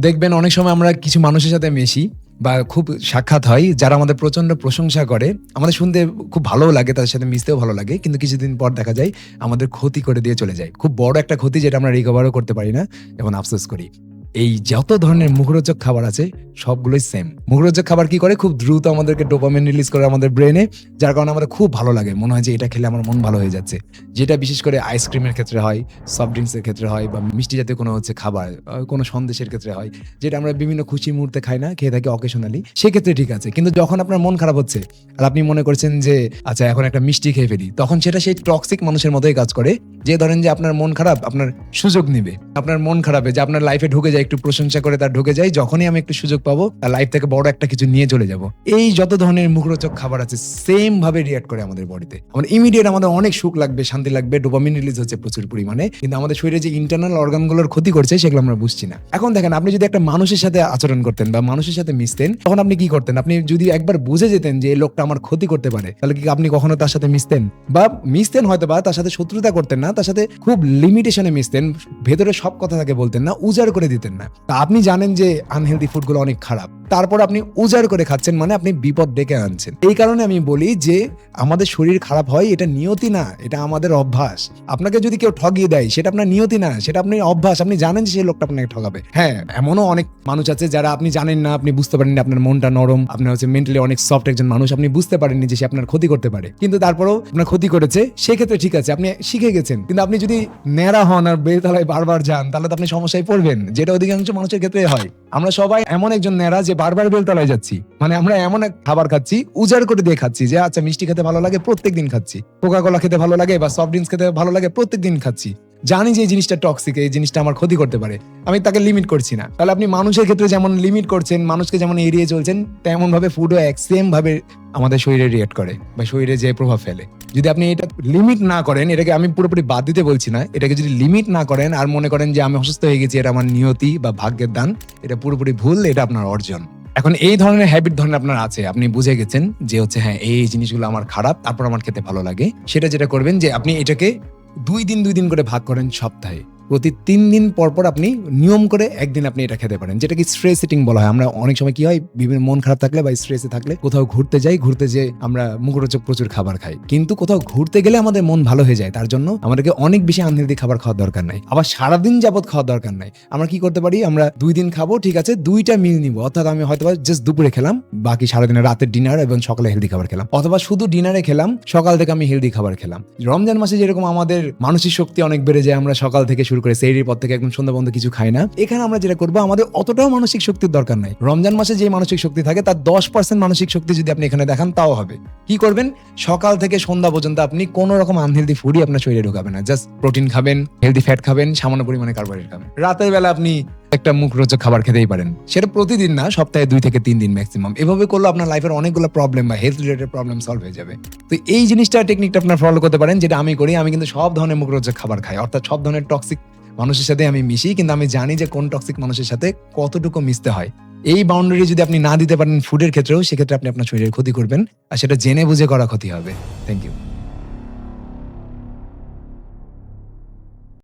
দেখবেন অনেক সময় আমরা কিছু মানুষের সাথে মেশি বা খুব সাক্ষাৎ হয়, যারা আমাদের প্রচণ্ড প্রশংসা করে। আমাদের শুনতে খুব ভালোও লাগে, তাদের সাথে মিশতেও ভালো লাগে। কিন্তু কিছুদিন পর দেখা যায়, আমাদের ক্ষতি করে দিয়ে চলে যায়। খুব বড় একটা ক্ষতি যেটা আমরা রিকভারও করতে পারি না এবং আফসোস করি। এই যত ধরনের মুখরোচক খাবার আছে, সবগুলোই সেম মুখরোচক খাবার কি করে? খুব দ্রুত আমাদেরকে ডোপামিন রিলিজ করে আমাদের ব্রেনে যার কারণে আমাদের খুব ভালো লাগে। মনে হয় যে এটা খেলে আমার মন ভালো হয়ে যাচ্ছে। যেটা বিশেষ করে আইসক্রিমের ক্ষেত্রে হয় সফট ড্রিঙ্কসের ক্ষেত্রে হয়, বা মিষ্টি জাতীয় কোনো হচ্ছে খাবার কোনো সন্দেশের ক্ষেত্রে হয়, যেটা আমরা বিভিন্ন খুশি মুহূর্তে খাই না, খেয়ে থাকি অকেশনালি সেক্ষেত্রে ঠিক আছে। কিন্তু যখন আপনার মন খারাপ হচ্ছে, আর আপনি মনে করছেন যে আচ্ছা এখন একটা মিষ্টি খেয়ে ফেলি, তখন সেটা সেই টক্সিক মানুষের মতোই কাজ করে, যে ধরেন যে আপনার মন খারাপ, আপনার সুযোগ নিবে। আপনার মন খারাপে, যে আপনার লাইফে ঢুকে যায় একটু প্রশংসা করে তার ঢুকে যায় যখনই আমি একটু সুযোগ পাবো, তার লাইফ থেকে বড় একটা কিছু নিয়ে চলে যাব। এই যত ধরনের মুখরোচক খাবার আছে সেম ভাবে রিয়াক্ট করে আমাদের বডিতে আমাদের ইমিডিয়েট আমাদের অনেক সুখ লাগবে, শান্তি লাগবে ডোপামিন রিলিজ হচ্ছে প্রচুর পরিমাণে, কিন্তু আমাদের শরীরে যে ইন্টারনাল অর্গানগুলোর ক্ষতি করছে, সেগুলো আমরা বুঝছি না। এখন দেখেন, আপনি যদি একটা মানুষের সাথে আচরণ করতেন বা মানুষের সাথে মিশতেন, তখন আপনি কি করতেন? আপনি যদি একবার বুঝে যেতেন যে এই লোকটা আমার ক্ষতি করতে পারে, তাহলে কি আপনি কখনো তার সাথে মিশতেন? বা মিশতেন হয়তো বা, তার সাথে শত্রুতা করতেন না, তার সাথে খুব লিমিটেশনে মিশতেন, ভেতরে সব কথা তাকে বলতেন না, উজাড় করে দিতেন। না। তা আপনি জানেন যে আনহেলদি ফুডগুলো অনেক খারাপ। তারপর আপনি উজাড় করে খাচ্ছেন মানে আপনি বিপদ ডেকে আনছেন। এই কারণে আমি বলি যে, আমাদের শরীর খারাপ হয়, এটা নিয়তি না, এটা আমাদের অভ্যাস। আপনাকে যদি কেউ ঠগিয়ে দেয়, সেটা আপনার নিয়তি না, সেটা আপনি অভ্যাস। আপনি জানেন যে সেই লোকটা আপনাকে ঠকাবে হ্যাঁ এমনও অনেক মানুষ আছে যারা আপনি জানেন না, আপনি বুঝতে পারেননি আপনার মনটা নরম, আপনার হচ্ছে মেন্টালি অনেক সফট একজন মানুষ, আপনি বুঝতে পারেননি যে সে আপনার ক্ষতি করতে পারে। কিন্তু তারপরেও আপনার ক্ষতি করেছে, সেক্ষেত্রে ঠিক আছে, আপনি শিখে গেছেন। কিন্তু আপনি যদি ন্যাড়া হন আর বেলতলায় বারবার যান, তাহলে তো আপনি সমস্যায় পড়বেন, যেটা অধিকাংশ মানুষের ক্ষেত্রে হয়। আমরা সবাই এমন একজন ন্যাড়া যে বারবার বেলতলায় যাচ্ছি। মানে আমরা এমন এক খাবার খাচ্ছি, উজাড় করে দিয়ে খাচ্ছি যে আচ্ছা মিষ্টি খেতে ভালো লাগে প্রত্যেক দিন খাচ্ছি। কোকা কোলা খেতে ভালো লাগে বা সফট ড্রিঙ্কস খেতে ভালো লাগে প্রত্যেক দিন খাচ্ছি। জানি যে এই জিনিসটা টক্সিক এই জিনিসটা আমার ক্ষতি করতে পারে। আমি তাকে লিমিট করছি না। তাহলে আপনি মানুষের ক্ষেত্রে যেমন লিমিট করছেন, মানুষকে যেমন এড়িয়ে চলছেন তেমন ভাবে ফুডও এক সেম ভাবে আমাদের শরীরে রিয়েক্ট করে বা শরীরে যে প্রভাব ফেলে। যদি আপনি এটা লিমিট না করেন, এটাকে আমি পুরোপুরি বাদ দিতে বলছি না, এটাকে যদি লিমিট না করেন আর মনে করেন যে আমি অসুস্থ হয়ে গেছি, এটা আমার নিয়তি বা ভাগ্যের দান, এটা পুরোপুরি ভুল, এটা আপনার অর্জন। এখন এই ধরনের হ্যাবিট ধরনের আপনার আছে, আপনি বুঝে গেছেন যে হচ্ছে হ্যাঁ এই জিনিসগুলো আমার খারাপ, তারপর আমার খেতে ভালো লাগে। সেটা যেটা করবেন যে আপনি এটাকে দুই দিন দুই দিন করে ভাগ করেন সপ্তাহে। প্রতি তিন দিন পর পর আপনি নিয়ম করে একদিন আপনি এটা খেতে পারেন। যেটা কি স্ট্রেস ইটিং বলা হয়। আমরা অনেক সময় কি হয়, বিভিন্ন মন খারাপ থাকলে বা স্ট্রেসে থাকলে কোথাও ঘুরতে যাই, ঘুরতে যেয়ে আমরা মুখরোচক প্রচুর খাবার খাই। কিন্তু কোথাও ঘুরতে গেলে আমাদের মন ভালো হয়ে যায়। তার জন্য আমাদেরকে অনেক বেশি আনহেলদি খাবার খাওয়ার দরকার নাই। আবার সারাদিন যাবত খাওয়ার দরকার নাই। আমরা কি করতে পারি? আমরা দুই দিন খাব, ঠিক আছে, দুইটা মিল নিব। অর্থাৎ আমি হয়তো জাস্ট দুপুরে খেলাম, বাকি সারাদিনের রাতের ডিনার এবং সকালে হেলদি খাবার খেলাম। অথবা শুধু ডিনারে খেলাম, সকাল থেকে আমি হেলদি খাবার খেলাম। রমজান মাসে যেরকম আমাদের মানসিক শক্তি অনেক বেড়ে যায়, আমরা সকাল থেকে শুরু করে সেইরির পর থেকে একদম সন্ধ্যা পর্যন্ত কিছু খাই না। এখানে আমরা যেটা করব, আমাদের অতটাও মানসিক শক্তির দরকার নাই। রমজান মাসে যে মানসিক শক্তি থাকে, তার দশ পার্সেন্ট মানসিক শক্তি যদি আপনি এখানে দেখান, তাও হবে। কি করবেন? সকাল থেকে সন্ধ্যা পর্যন্ত আপনি কোনো রকম আনহেলদি ফুডই আপনার শরীরে ঢুকাবেন না। জাস্ট প্রোটিন খাবেন হেলদি ফ্যাট খাবেন, সামান্য পরিমাণে কার্বোহাইড্রেট খাবেন। রাতের বেলা আপনি একটা মুখ মুখরোচক খাবার খেতেই পারেন। সেটা প্রতিদিন না, সপ্তাহে দুই থেকে তিন দিন ম্যাক্সিমাম এভাবে করলে আপনার লাইফের অনেকগুলো প্রবলেম বা হেলথ রিলেটেড প্রবলেম সলভ হয়ে যাবে। তো এই জিনিসটা টেকনিকটা আপনার ফলো করতে পারেন, যেটা আমি করি। আমি কিন্তু সব ধরনের মুখ মুখরোচক খাবার খাই। অর্থাৎ সব ধরনের টক্সিক মানুষের সাথে আমি মিশি, কিন্তু আমি জানি যে কোন টক্সিক মানুষের সাথে কতটুকু মিশতে হয়। এই বাউন্ডারি যদি আপনি না দিতে পারেন ফুডের ক্ষেত্রেও, সেক্ষেত্রে আপনি আপনার শরীরের ক্ষতি করবেন। আর সেটা জেনে বুঝে করা ক্ষতি হবে। Thank you